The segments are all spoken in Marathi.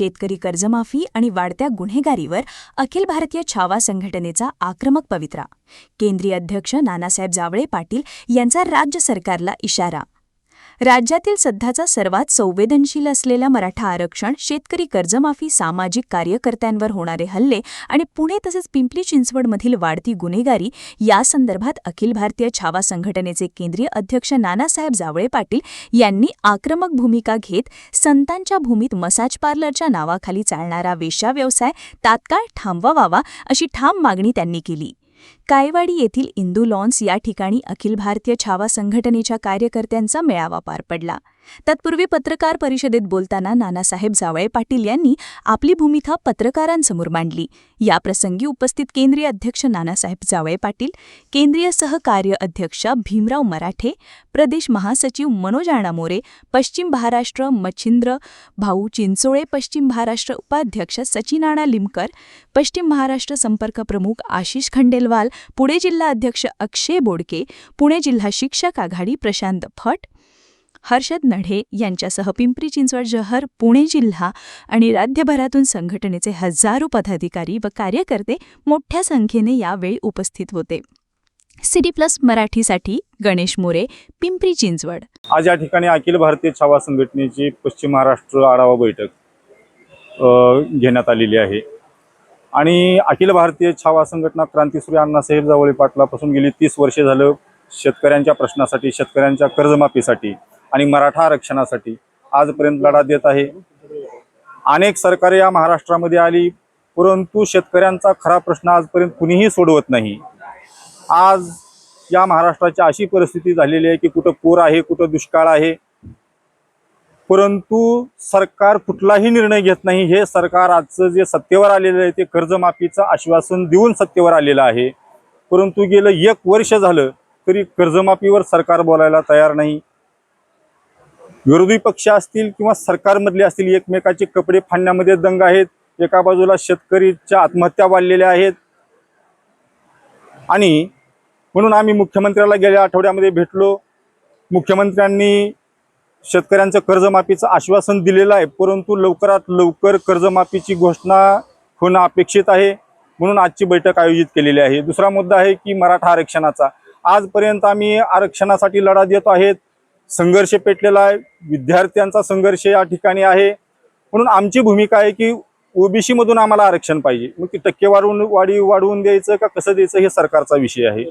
शेतकरी कर्जमाफी आणि वाढत्या गुन्हेगारीवर अखिल भारतीय छावा संघटनेचा आक्रमक पवित्रा. केंद्रीय अध्यक्ष नानासाहेब जावळे पाटील यांचा राज्य सरकारला इशारा. राज्यातील सध्याचा सर्वात संवेदनशील असलेला मराठा आरक्षण शेतकरी कर्जमाफी सामाजिक कार्यकर्त्यांवर होणारे हल्ले आणि पुणे तसेच पिंपरी चिंचवडमधील वाढती गुन्हेगारी यासंदर्भात अखिल भारतीय छावा संघटनेचे केंद्रीय अध्यक्ष नानासाहेब जावळे पाटील यांनी आक्रमक भूमिका घेत संतांच्या भूमीत मसाज पार्लरच्या नावाखाली चालणारा वेश्या व्यवसाय तात्काळ थांबवावा अशी ठाम मागणी त्यांनी केली. कायवाडी येथील इंदू लॉन्स या ठिकाणी अखिल भारतीय छावा संघटनेच्या कार्यकर्त्यांचा मेळावा पार पडला. तत्पूर्वी पत्रकार परिषदेत बोलताना नानासाहेब जावळे पाटील यांनी आपली भूमिका पत्रकारांसमोर मांडली. याप्रसंगी उपस्थित केंद्रीय अध्यक्ष नानासाहेब जावळे पाटील केंद्रीय सहकार्य अध्यक्ष भीमराव मराठे प्रदेश महासचिव मनोज आणामोरे पश्चिम महाराष्ट्र मच्छिंद्र भाऊ चिंचोळे पश्चिम महाराष्ट्र उपाध्यक्ष सचिनाणा लिमकर पश्चिम महाराष्ट्र संपर्क प्रमुख आशिष खंडेलवाल पुणे जिल्हा अध्यक्ष अक्षय बोडके पुणे जिल्हा शिक्षक आघाडी प्रशांत फट हर्षद नढे यांच्यासह पिंपरी चिंचवड शहर पुणे जिल्हा आणि राज्यभरातून संघटनेचे हजारो पदाधिकारी व कार्यकर्ते मोठ्या संख्येने यावेळी उपस्थित होते. सिटी प्लस मराठीसाठी गणेश मोरे पिंपरी चिंचवड. आज या ठिकाणी अखिल भारतीय छावा संघटनेची पश्चिम महाराष्ट्र आढावा बैठक घेण्यात आलेली आहे. आणि अखिल भारतीय छावा संघटना क्रांतीसूर्य अण्णासाहेब जावळे पाटलापासून गेली तीस वर्षे झालं शेतकऱ्यांच्या प्रश्नासाठी शेतकऱ्यांच्या कर्जमाफीसाठी आणि मराठा आरक्षणासाठी आजपर्यंत लढा देत आहे. अनेक सरकारे या महाराष्ट्रामध्ये आली परंतु शेतकऱ्यांचा खरा प्रश्न आजपर्यंत कुणीही सोडवत नाही. आज या महाराष्ट्राची अशी परिस्थिती झालेली आहे की कुठं पूर आहे कुठं दुष्काळ आहे. परंतु सरकार कुठलाही निर्णय घेत नाही. हे सरकार आजचं जे सत्तेवर आलेलं आहे ते कर्जमाफीचं आश्वासन देऊन सत्तेवर आलेलं आहे. परंतु गेलं एक वर्ष झालं तरी कर्जमाफीवर सरकार बोलायला तयार नाही. विरोधी पक्ष असतील किंवा सरकारमधले असतील एकमेकाचे कपडे फाडण्यामध्ये दंग आहेत एका बाजूला शेतकरीच्या आत्महत्या वाढलेल्या आहेत. आणि म्हणून आम्ही मुख्यमंत्र्याला गेल्या आठवड्यामध्ये भेटलो. मुख्यमंत्र्यांनी शेतकऱ्यांचं कर्जमाफीचं आश्वासन दिलेलं आहे परंतु लवकरात लवकर कर्जमाफीची घोषणा होणं अपेक्षित आहे. म्हणून आजची बैठक आयोजित केलेली आहे. दुसरा मुद्दा आहे की मराठा आरक्षणाचा. आजपर्यंत आम्ही आरक्षणासाठी लढा देत आहेत. संघर्ष पेटलेला आहे. विद्यार्थ्यांचा संघर्ष या ठिकाणी आहे. म्हणून आमची भूमिका आहे की ओबीसी मधून आम्हाला आरक्षण पाहिजे. मग ती टक्केवारून वाढी वाढवून द्यायचं का कसं द्यायचं हे सरकारचा विषय आहे.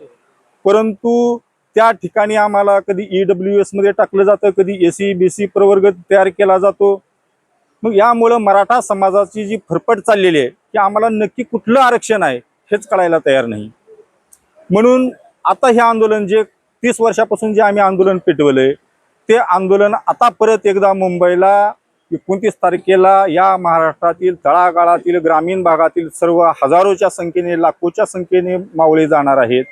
परंतु त्या ठिकाणी आम्हाला कधी ई डब्ल्यू एसमध्ये टाकलं जातं कधी एसी बीसी प्रवर्ग तयार केला जातो. मग यामुळं मराठा समाजाची जी फरफट चाललेली आहे की आम्हाला नक्की कुठलं आरक्षण आहे हेच कळायला तयार नाही. म्हणून आता हे आंदोलन जे तीस वर्षापासून जे आम्ही आंदोलन पेटवलंय ते आंदोलन आता परत एकदा मुंबईला एकोणतीस तारखेला या महाराष्ट्रातील तळागाळातील ग्रामीण भागातील सर्व हजारोच्या संख्येने लाखोच्या संख्येने मावळे जाणार आहेत.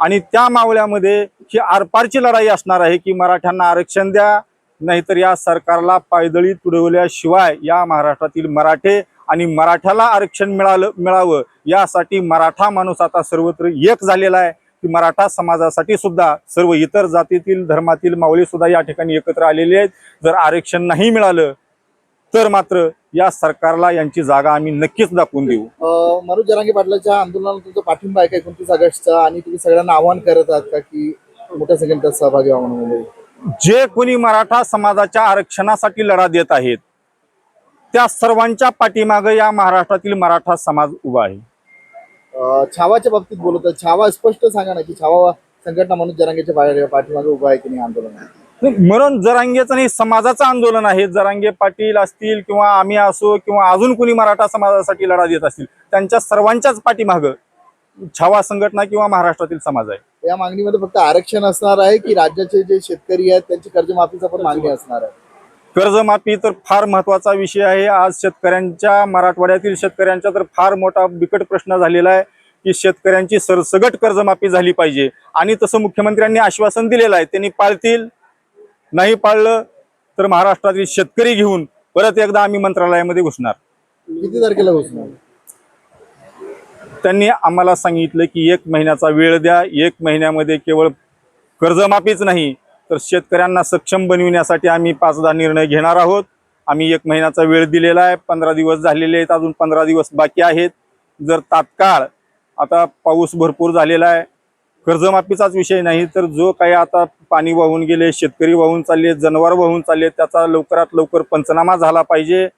आणि त्या मावळ्यामध्ये ही आरपारची लढाई असणार आहे की मराठ्यांना आरक्षण द्या नाहीतर या सरकारला पायदळी तुडवल्याशिवाय या महाराष्ट्रातील मराठे आणि मराठ्याला आरक्षण मिळालं मिळावं यासाठी मराठा माणूस आता सर्वत्र एक झालेला आहे. की मराठा समाजासाठी सुद्धा सर्व इतर जातीतील धर्मातील मावळे सुद्धा या ठिकाणी एकत्र आलेले आहेत. जर आरक्षण नाही मिळालं तर मात्र या सरकारला यांची जागा आम्ही नक्कीच दाखवून देऊ. मनोज जरांगे पाटलाच्या आंदोलनाला तुमचा पाठिंबा आहे का? एकोणतीस ऑगस्टचा आणि तुम्ही सगळ्यांना आवाहन करत आहात का की मोठ्या संख्येने सहभागी व्हावं म्हणून जे कोणी मराठा समाजाच्या आरक्षणासाठी लढा देत आहेत त्या सर्वांच्या पाठीमागे या महाराष्ट्रातील मराठा समाज उभा आहे. छावाच्या बाबतीत बोलत आहे छावा स्पष्ट सांगा ना की छावा संघटना मनोज जरांगेच्या पाठी- पाठीमागे उभा आहे की नाही आंदोलन म्हणून जरांगेचं नाही समाजाचं आंदोलन आहे. जरांगे पाटील असतील किंवा आम्ही असो किंवा अजून कोणी मराठा समाजासाठी लढा देत असतील त्यांच्या सर्वांच्याच पाठीमागं छावा संघटना किंवा महाराष्ट्रातील समाज आहे. या मागणीमध्ये फक्त आरक्षण असणार आहे की राज्याचे जे शेतकरी आहेत त्यांची कर्जमाफीचा पण मागणी असणार आहे? कर्जमाफी तर फार महत्त्वाचा विषय आहे. आज शेतकऱ्यांच्या मराठवाड्यातील शेतकऱ्यांचा तर फार मोठा बिकट प्रश्न झालेला आहे की शेतकऱ्यांची सरसगट कर्जमाफी झाली पाहिजे. आणि तसं मुख्यमंत्र्यांनी आश्वासन दिलेलं आहे. त्यांनी पाळतील नाही पाळलं तर महाराष्ट्रातील शेतकरी घेऊन परत एकदा आम्ही मंत्रालयामध्ये घुसणार. किती तारखेला घोषणा त्यांनी आम्हाला सांगितलं की एक महिन्याचा वेळ द्या. एक महिन्यामध्ये केवळ कर्जमाफीच नाही तर शेतकऱ्यांना सक्षम बनविण्यासाठी आम्ही पाच दहा निर्णय घेणार आहोत. आम्ही एक महिन्याचा वेळ दिलेला आहे. पंधरा दिवस झालेले आहेत. अजून पंधरा दिवस बाकी आहेत. जर तात्काळ आता पाऊस भरपूर झालेला आहे. कर्जमाफीचाच विषय नाही तर जो काही आता पाणी वाहून गेले शेतकरी वाहून चालले जनावर वाहून चालले त्याचा लवकरात लवकर पंचनामा झाला पाहिजे.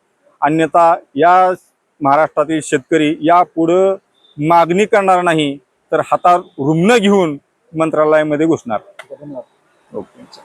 अन्यथा या महाराष्ट्रातील शेतकरी यापुढं मागणी करणार नाही तर हातात रुग्ण घेऊन मंत्रालयामध्ये घुसणार. ஓகேங்க சார்